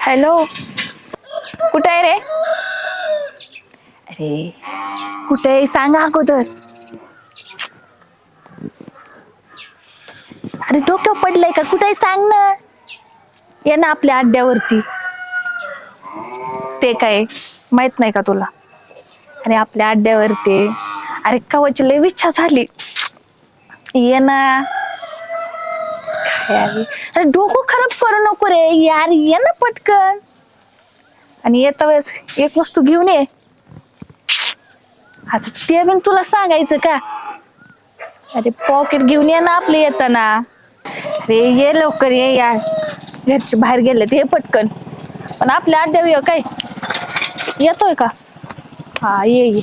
Hello. कुठे आहे रे? अरे कुठे आहे? सांगा अगोदर. अरे डोक्यावर पडलंय का? कुठे आहे? सांग ना. ये ना आपल्या अड्ड्यावरती. ते काय? माहीत नाही का तुला? अरे आपल्या अड्ड्यावरती. अरे कवाची लय इच्छा झाली. ये ना. काय अरे डोकं खराब करू नको रे. यार ये ना पटकन. आणि येता वेळेस एक वस्तू घेऊन ये. आता ते पण तुला सांगायचं का? अरे पॉकेट घेऊन ये ना आपले येताना. अरे ये लवकर ये यार. घरचे बाहेर गेले ते पटकन. पण आपल्या अड्ड्यावर काय? येतोय का? हा ये ये.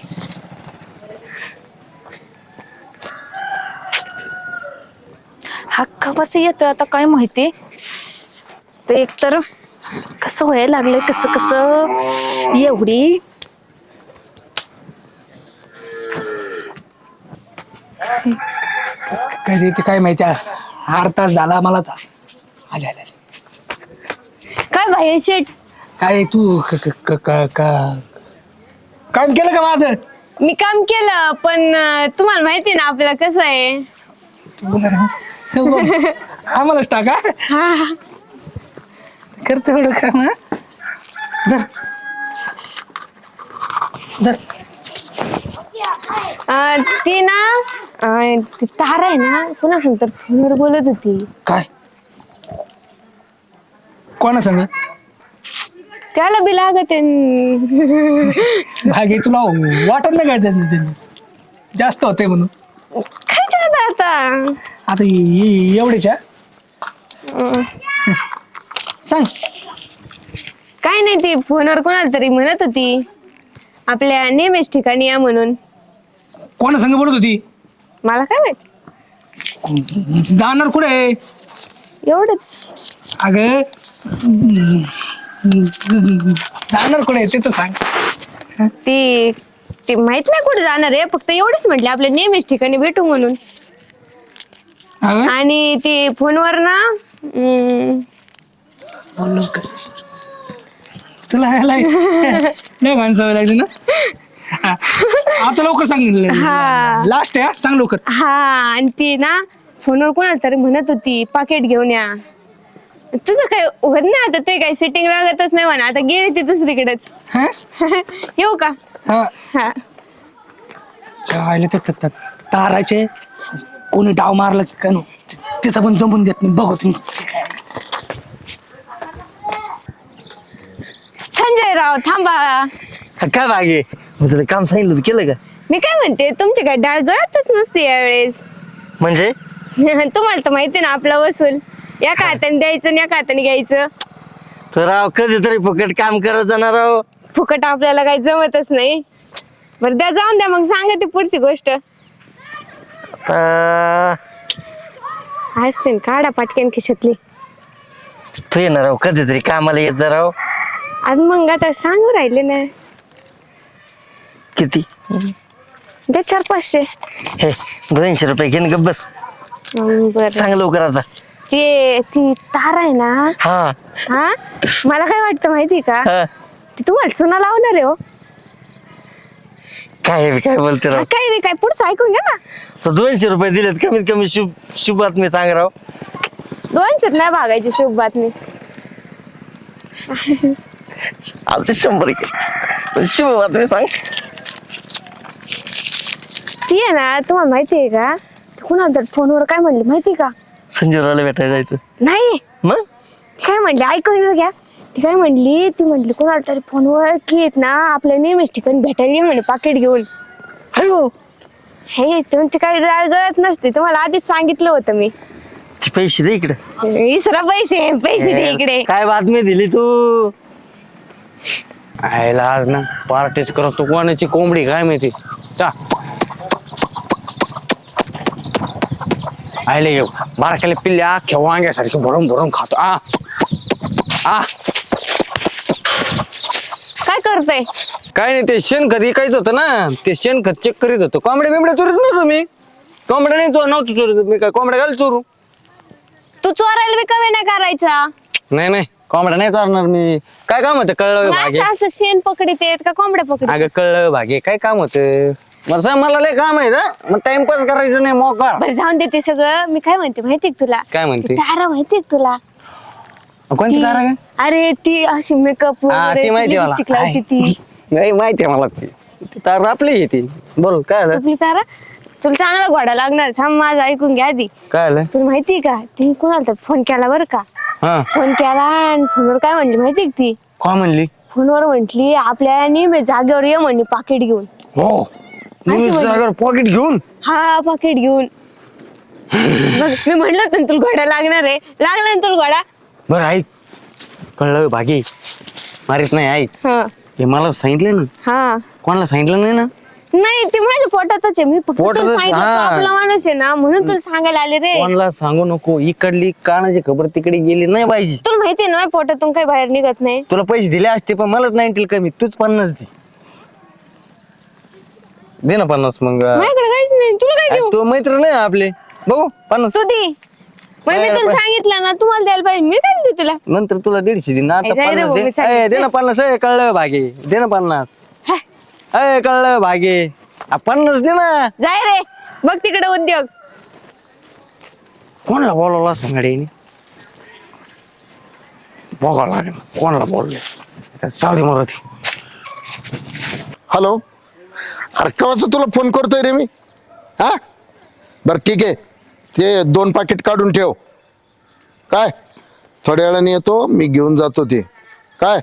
हक्का कसं येतोय आता काय माहिती? ते एकतर कसं व्हायला लागलंय कसं कसं? एवढी काय ते- काय माहिती आठ तास झाला मला तर आले आले आले. काय बाहेर शेट काय तू क- क- क- क- क- काम केलं का माझं? मी काम केलं पण अं, तुम्हाला माहिती ना आपलं कसं आहे? तू ना- आम्हालाच टाका. हा. करतो एवढं काम हं? धर. धर. अं, ती ना अं, ती तारा आहे ना पुन्हा तर फोनवर बोलत होती. काय? कोणा सांग त्याला बी लागत. भागे तुला वाटत नाही काय त्याचं त्यांनी जास्त होते म्हणून. काय आता? आता एवढेच्या? अं, सांग. काय नाही ती फोनवर कोणाला तरी म्हणत होती. आपल्या नेहमीच ठिकाणी या म्हणून. कोणा संग बोलत होती? मला काय माहीत? जाणार कुठे? एवढंच. अगं जाणार कुठे? आहे ते तर सांग. ती ते माहीत नाही कुठे जाणार आहे. फक्त एवढंच म्हटले आपल्या नेहमीच ठिकाणी भेटू म्हणून. अगं आणि ती फोनवर ना अं, बोल लवकर तुला यायला नाही घाण सवय लागली ना? आता लवकर सांग हा. लास्ट आहे हा? सांग लवकर. हा आणि ती ना फोनवर कोणाला तरी म्हणत होती पाकिट घेऊन या. तुझं काय होत नाही आता ते काय सिटिंग लागतच नाही म्हणा. आता गेली ती दुसरीकडेच. हा? येऊ का? हा. हा. चायले ते त- त- ताराचे. कोणी डाव मारला की काय नो तिचं पण जमून देत नाही. बघू तुम्ही. संजय राव थांबा काय बागे? मी तुला काम सांगितलं होतं, केलं का? मी काय म्हणते तुमची काय डाळ गळतच नसते यावेळेस. म्हणजे? तुम्हाला तर माहिती ना आपला वसूल. एका हाताने द्यायचं आणि एका हाताने घ्यायचं. तर राव कधीतरी फुकट काम करत जाणार राव. फुकट आपल्याला काही जमतच नाही. बरं द्या जाऊन द्या मग सांगा ती पुढची गोष्ट. आता ना, काढा पाटक्यान खिशातली. तू येणार राव कधीतरी कामाला येत जा राव. आज मग आता सांगू राहिले ना. किती? द्या चार पाचशे. हे दोनशे रुपये घेऊन गप बस. बरं. सांग लवकर आता. ते ती तार आहे ना. हा. हा? मला काय वाटतं माहिती का? हा. ती तुम्हाला चुना लावणार आहे हो. काय बी काय बोलते राव? काय बी काय पुढचं ऐकून घ्या ना. तो दोनशे रुपये दिलेत कमीत कमी शुभ शुभ बातमी सांग राव. दोनशेत नाही भागायची शुभ बातमी. आलते शंभर एक. पण शुभ बातमी सांग. ती आहे ना तुम्हाला माहिती आहे का? ती कुणाला तर फोनवर काय म्हणली माहिती का? संजीवरावला भेटायला जायचं. नाही. मग? ती काय म्हणली ऐकून घ्या. ती काय म्हणली? ती म्हणली कोणाला तरी फोनवर की येत ना आपल्या नेहमीच ठिकाणी भेटायला ये म्हणे पाकिट घेऊन. अयो हे. तुमची काही गळत नसते तुम्हाला आधीच सांगितलं होतं मी. ते पैसे दे इकडे. इसरा पैसे पैसे दे इकडे. काय बातमी दिली तू? आयला आज ना पार्टीच करतो कोणाची कोंबडी काय माहिती? चा. आयले बारकाले पिल्ले अख्ख्या वांग्यासारखे भरून भरून खातो. आ. आ काय करतोय काय नाही ते शेणखत विकायचं होतं ना ते शेणखत चेक करीत होतो. कोंबड्या बिंबड्या चोरीत नव्हतो मी. कोंबड्या नाही चोर नव्हतं चोरीत मी काय कोंबड्या घाल चोरू? तू चोरायला बी कमी नाही करायचा. नाही नाही कोंबड्या नाही चोरणार मी. काय काम होतं कळलं मग भागे असं असं शेण पकडीत येत का कोंबड्या पकडीत? अगं कळलं भागे काय काम होतं? मला सांग मला लय काम आहे ना. मग टाइमपास करायचं नाही मोकार बरं जाऊन दे ते सगळं. मी काय म्हणते माहितीये का तुला? काय म्हणते? ती तारा माहितीये का तुला? कोणती ती- तारा काय अरे ती अशी मेकअप हा, ती माहिती मला. लिपस्टिक लावती ती. नाही माहिती आहे मला ती. ती तार आपली येते बोल काय आलं आपली तारा तुला चांगला घोडा लागणार थांब माझं ऐकून घ्या आधी. काय आलं तुला माहितीये का? ती कोणाला फोन केला बरं का? हा. फोन केला आणि फोनवर काय म्हणली माहितीये का ती? काय म्हणली? फोनवर म्हंटली आपल्या नेहमी जागेवर ये म्हणली पाकिट घेऊन. हो. अशी म्हणली. पॉकेट घेऊन? हा पाकिट घेऊन. मग मी म्हणलं होतं ना तुला घोडा लागणार आहे. लागला ना तुला घोडा? बरं ऐक. कळलं भागी मारित नाही ऐक. हा. हे मला सांगितलं ना? हा. कोणाला सांगितलं नाही ना? नाही ते माझ्या पोटातच आहे. मी फक्त तुला पोटातच- सांगितलं तू हा. आपला माणूस आहे ना म्हणून तुला सांगायला आले रे. कोणाला सांगू नको. इकडली कानाची खबर तिकडे गेली नाही पाहिजे. तुला माहिती आहे ना माझ्या पोटातून काही बाहेर निघत नाही. तुला पैसे दिले असते पण मलाच नाईन्टी कमी. तूच पन्नास दे. दे ना पन्नास मग. माझ्याकडे काहीच नाही. तुला काय देऊ? तू मैत्र नाही आपले. बघू पन्नास. तू दे. मग मी तुला सांगितलं ना तुम्हाला द्यायला पाहिजे. मी काय देऊ तुला? नंतर तुला दीडशे दे ना आता ए, जाय रे पन्नास भाऊ, मी दे. चालली. ए, दे ना पन्नास. ए कळलं भागे. दे ना पन्नास. हा, अय कळलं भागे. आ, पन्नास दे ना. जाय रे. बघ तिकडे उद्योग. कोणाला बोलवला सांगाडे बघावं लागेल. कोणाला बोलले? सावडी मराठी हॅलो? अरे केव्हाचं तुला फोन करतोय रे मी? हा? बरं ठीक आहे. ते दोन पाकिट काढून ठेव. काय? थोड्या वेळाने येतो मी घेऊन जातो ते. काय?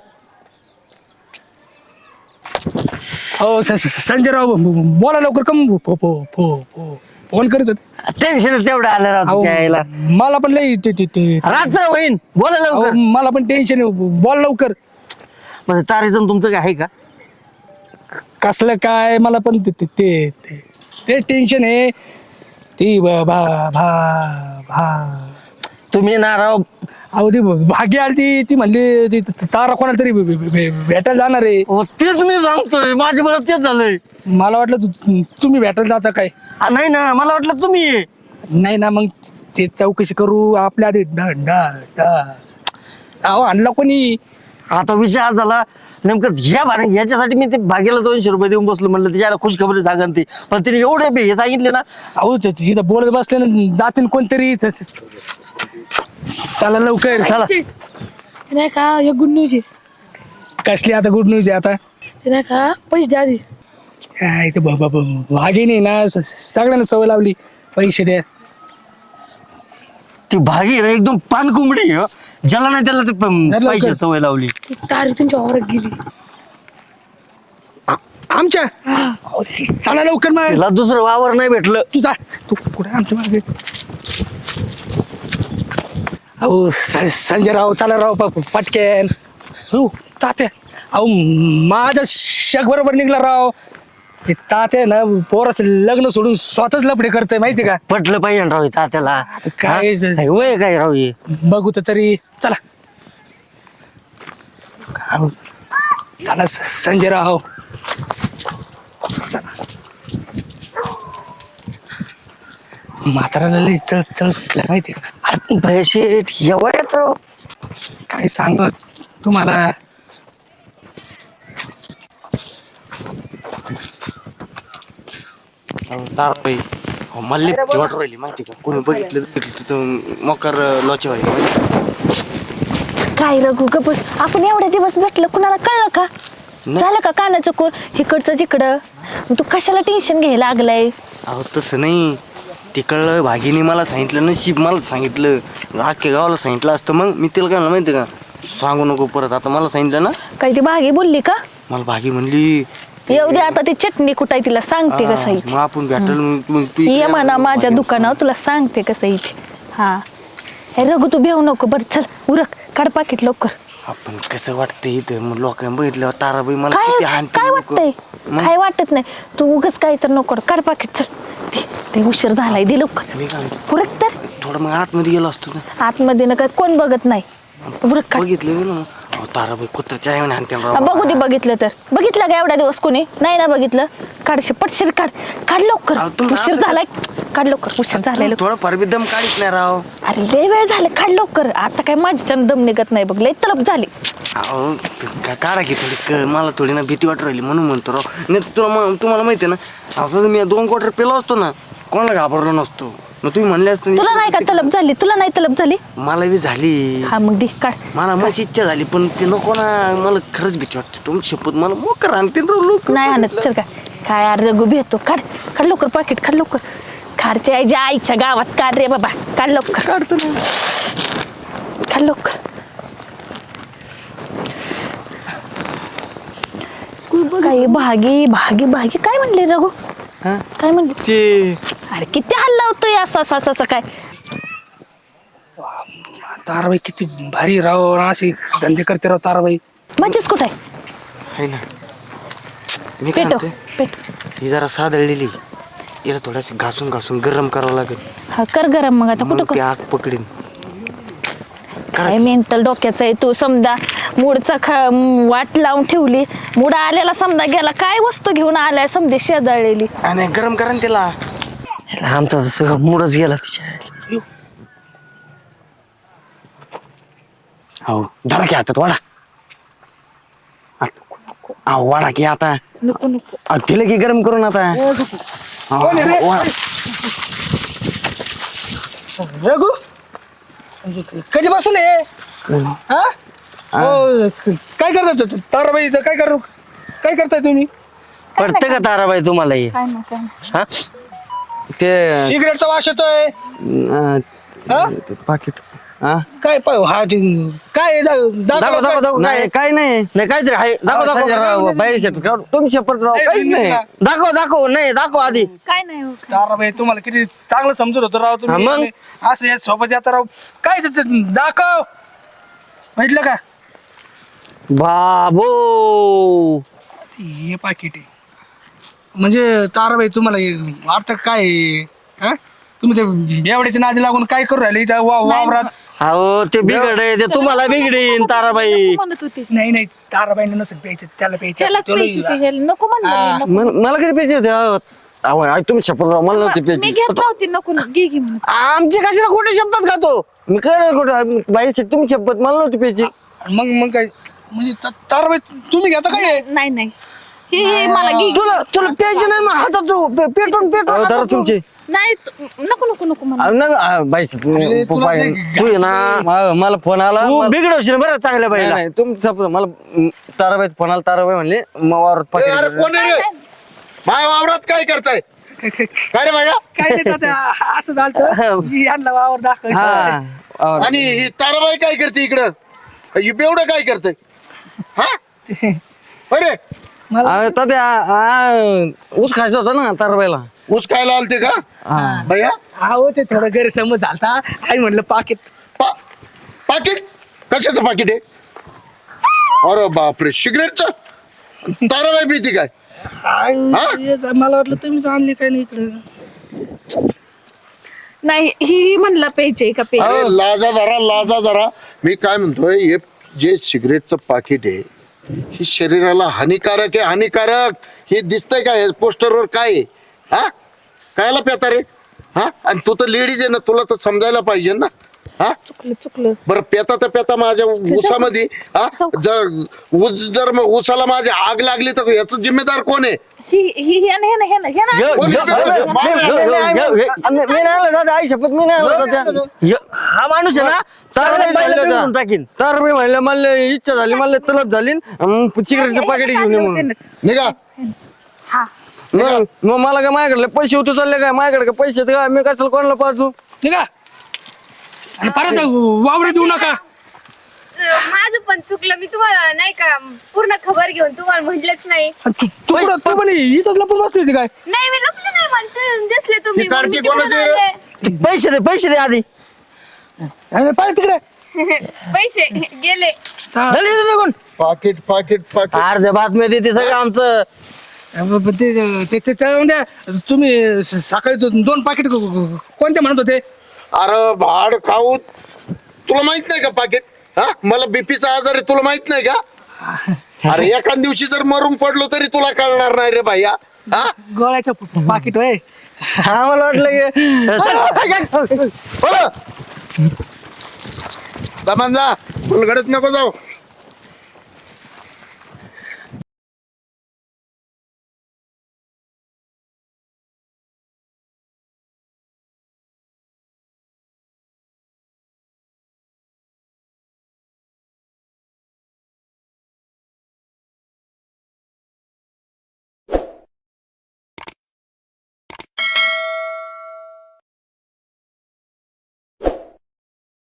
हो स- स- संजय राव ब- ब- बोला लवकर कम फो- फो- फो- फो- फोन करीत होते. टेन्शन तेवढं आलं राव अहो, तुझ्या यायला मला पण लई ते- ते- ते- रात्र होईन. बोला अहो, लवकर. मला पण टेन्शन बोल लवकर. म्हणजे तारेजण तुमचं काय आहे का? कसलं काय? मला पण ते ते- ते ते- ते टेन्शन आहे. ती ब- भा भा भा. तुम्ही ना राव अहो ती भाग्य आली ती ती म्हणली ती ती तारा कोणाला तरी भे- भे- भे- भेटायला जाणार आहे. हो, तेच मी सांगतोय माझ्या बरोबर तेच झालंय. मला वाटलं तू- तुम्ही भेटायला जाता काय? आ, नाही ना मला वाटलं तुम्ही. आहे. नाही ना मग ते चौकशी करू आपल्या आधी डा डा डा अहो आणला कोणी? आता विषय आज झाला नेमकं घ्या भाडे याच्यासाठी मी ते भाग्याला दोनशे रुपये देऊन बसलो म्हणलं त्याच्याला खुश खबरी सांगा ती. पण तिने एवढे बे हे सांगितले ना अहो इथं बोलत बसले ना जातील कोणतरी च- च- चला लवकर चला. ते नाही का एक गुड न्यूज आहे. कसली आता गुड न्यूज आहे आता? ते नाही का पैसे द्या आधी. काय ते ब- ब- ब- भागी नाही ना स- सगळ्यांना सवय लावली पैसे द्या. ती भागी ना एकदम पानकुंबडी आहे, हो. ज्याला नाही त्याला ते प- लवकर. पैसे सवय लावली. ती तारी तुमच्या वावरात गेली. आमच्या? अहो, चला लवकर मग. तिला दुसरं वावर नाही भेटलं. तू जा. तू कुठे आमच्या मागे? अहो स- संजय राव चला राव प- प- पटकेन. हो तात्या. अहो माझा शक बरोबर निघला राव. हे तात्या ना पोरस लग्न सोडून स्वतःच लपडे करतोय माहिती का? पटलं पाहिजे ना राव तात्याला. काय हा? ज- हे वय काय राव हे? बघू तर तरी. चला. अहो, चला स- संजय राव चला. म्हाताराला लई चळ चळ सुटल्या माहिती का? अरे भयशेठ या वयात राव. काय सांग? तुम्हाला मला भीती वाटू राहिली माहिती का? कोणी बघितलं तर तिथं मकर लोचे व्हायला काय रघु गपस आपण एवढे दिवस भेटलं कुणाला कळलं का? झालं का कानाचं कोर? इकडचं तिकडं. मग तू कशाला टेन्शन घ्यायला लागलाय? अहो तसं नाही. ते कळलं भाजीने मला सांगितलं नशीब मला सांगितलं अख्ख्या गावाला सांगितलं असतं मग. मी तिला काय म्हणलं माहिती का? सांगू नको परत. आता मला सांगितलं ना? काय ती भागी बोलली का? मला भागी म्हणली येऊ दे आता ती चटणी कुठाय तिला सांगते कसं हा, इथे मग आपण भेटल मग तू इकडे ये म्हणा माझ्या दुकानावर तुला सांगते कसं इथे हा. हे रघु तू भेऊ नको. बरं चल उरक. काढ पाकिट लवकर. आपण कसं वाटतंय इथं? मग लोकांनी बघितलं ताराबाई मला किती काय हाणतील काय लोकं. वाटतंय? मग? काय वाटत नाही. तू उगच काय तर नको काढ पाकिट चल. दे, दे उशीर झालाय. दे लवकर. मी काय म्हणतो, उरक तर. थोडं मग आतमध्ये गेलो असतो ना. आतमध्ये ना काय कोण बघत नाही. बरं काढ. बघितलं ना. ताराबाई कुत्र्याच्या आहे आणते बघू दे बघितलं तर. बघितलं का एवढ्या दिवस कोणी? नाही ना बघितलं. काढ शे- पटशीर काढ. काढ लवकर. तुम्ही उशीर आता- झालाय. काढ लवकर उशीर झालाय लवकर. थोडं फार बी दम काढीत नाही राव. अरे लय वेळ झाला. काढ लवकर. आता काय माझ्या दम निघत नाही बघ. लय तलप झाली. अहो का- काढा की थोडी कळ. मला थोडी ना भीती वाटू राहिली म्हणून म्हणतो राव. नाही तर तुला म- तुम्हाला माहिती आहे ना असं मी दोन क्वार्टर पेलो असतो ना कोणाला घाबरलो नसतो. मग तुम्ही म्हणले असतो तुला नाही का तलप झाली? तुला नाही तलप झाली? मला बी झाली. हा मग दे काढ. मला मस्त इच्छा झाली पण ते नको ना. मला खरंच भीती वाटते. तुमची शपथ मला मोकर आणते लोक. नाही आणत. चल काय काय अरे रघु भेटतो काढ. काढ लवकर पाकिट काढ लवकर. खारच्या आईच्या आईच्या गावात. काढ रे बाबा. काढ लवकर. काढतो काढ लवकर. काय भागी भागी भागी. काय म्हणले रघु? काय म्हणले? ते अरे किती हल्ला होतोय असं असं असं असं काय? ताराबाई किती भारी राव अशी धंदे करते राव ताराबाई. मजेच कुठे आहे? ना. मी काय पेटो म्हणते पेटो. ही जरा सादळलेली. याला थोडंसं घासून घासून गरम करावं लागेल. हा कर गरम मग आता कुठं मग कर? ती आग पकडीन. करा काय मेंटल डोक्याचं आहे तू समजा मूडचा ख म, वाट लावून ठेवली मूड आलेला समजा गेला काय वस्तू घेऊन आलाय समजे शेजाळलेली? आणि गरम करा ना त्याला आमचा सगळं मूडच गेला तिच्या. हो धरा की हातात वाडा अहो वाडा की आता. नको की गरम करून आता. वाडा. रघु? कधी बसून आहे? हा? हो, काय करतात ताराबाई इथं काय करू? काय करताय तुम्ही? पडतं का ताराबाई तुम्हाला हे? काय ना काय नाही. हा? ते सिगरेटचा वास येतोय. हा? पाकिट हा? काय पाय हा ते काय आहे? दा- दाखवा. दाखव दाखव दाखव नाही काय? नाही. नाही काहीतरी आहे दाखव दाखव. बाई शेट राव नाही, काहीच नाही नाही. दाखव दाखव नाही दाखव आधी. काय नाही हो. ताराबाई तुम्हाला किती चांगलं समजत होतं राव तुम्ही. हा, मग? असं या सोबत येता राव. काय ते- ते दाखव. म्हटलं का? बाबो. हे पाकिट आहे. म्हणजे ताराबाई तुम्हाला हे अर्थ काय आहे? हा? तुम्ही ते बेवड्याच्या नादी लागून काय करू राहिले इथं वा- वावरात? अहो ते बिघड आहे ते तुम्हाला बिघडीन ताराबाई. नको म्हणत होती. नाही नाही ताराबाईने नसेल प्यायचं त्याला प्यायचं त्यालाच त्याला- प्यायची होती ह्याला नको म्हणलं मी, नको. मन- मला किती प्यायचे होते अहो, अहो आई, तुम्ही शपथ राव मला नव्हती मी प्यायची. घेत नव्हती नको घे घे म्हणत आमची कशाला खोटे शपथ खातो? मी काय खोटं बाई तुम्ही शपथ मला नव्हती प्यायची. मग मग काय? म्हणजे ता- ताराबाई तुम्ही घेता काय? हे? नाही नाही. हे हे मला घे. तुला तुला प्यायची नाही मग हातात तू पे- पेटून पेटून हातात तू. तुमची. नाही तू- नको नको नको अहो, अहो, बाई शेट, तुम्ही- अरे, तुला बाई- ते तू ये ना. मा- मला फोन आला तू मला- बिघडवशील बरं चांगल्या नाही, बाईला. नाही तुमचा मला म, ताराबाई फोन आला ताराबाई म्हणले मग वावरात ए, अरे घेऊन. कोण आहे रे? माय वावरात काय करताय? काय रे माझ्या काय नाही तात्या, असं झालं यांना वावर दाखवायचं. हा वावर. आणि ही ताराबाई काय करते इकडं? ही बेवडं काय करते? हा? अरे अहो, ऊस खायचा होता ना ताराबाईला ऊस खायला आलते का? भैया? अहो ते थोडं गैरसमज झालता. आई म्हणलं पाकिट. पा पाकिट? कशाचं पाकिट आहे? अरे बापरे सिगरेटचं? ताराबाई पिती काय? मला वाटलं तुम्हीच आणले काय नाही इकडे. नाही ही ही म्हणलं प्यायचे का पे अरे लाजा जरा लाजा जरा. मी काय म्हणतोय हे जे सिगरेटचं पाकिट आहे हे शरीराला हानिकारक आहे हानिकारक. हे दिसतंय काय हे पोस्टरवर काय आहे? हा? कायला पेता रे? हा? आणि तू तर लेडीज आहे ना तुला तर समजायला पाहिजे ना? हा? चुकलं चुकलं. बरं पेता तर पेता माझ्या ऊसामध्ये हा? जर ऊस जर म- ऊसाला माझी आग लागली तर याचं जिम्मेदार कोण आहे? ही ही हे हे ना हे ना हे ना कोण मा- मी मी नाही आलो दादा आई शपथ मी नाही आलो दादा य- हा माणूस आहे ना? टाकीन. ताराबाई म्हणलं मला इच्छा झाली मला तलब झाली सिगरेटचं पाकिट घेऊन ये म्हणून. निघा. हा. मग मग मला काय माझ्याकडे पैसे होते चालले काय? माझ्याकडे काय पैसे आहेत का? मी काय कोणाला पाहतो निघा. आणि परत वावरात येऊ नका. माझं पण चुकलं. मी तुम्हाला नाही का पूर्ण खबर घेऊन तुम्हाला म्हटलंच नाही. तू तू कुठं तू पण इथंच लपून बसली होती काय? नाही मी लपले नाही म्हणते. दिसले तुम्ही तिकडून कोणाची? आले. पैसे दे पैसे दे आधी. पाहिजे तिकडे. पैसे गेले. झाले इथं निघून. पाकिट पाकिट पाकिट अर्ध्या बातम्या देते सगळं आमचं. अ, ते ते- म्हणजे तुम्ही स- सकाळी दो- दोन पाकिट कोणते म्हणत होते? अरे भाड खाऊ तुला माहीत नाही का पाकिट हा? मला बीपीचा आजार आहे तुला माहीत नाही का? अरे एका दिवशी जर मरून पडलो तरी तुला कळणार नाही रे भैया हा? गोळ्याचं पाकिट होय. आम्हाला वाटलं की बोला. दमान जा फुलगडत नको जाऊ.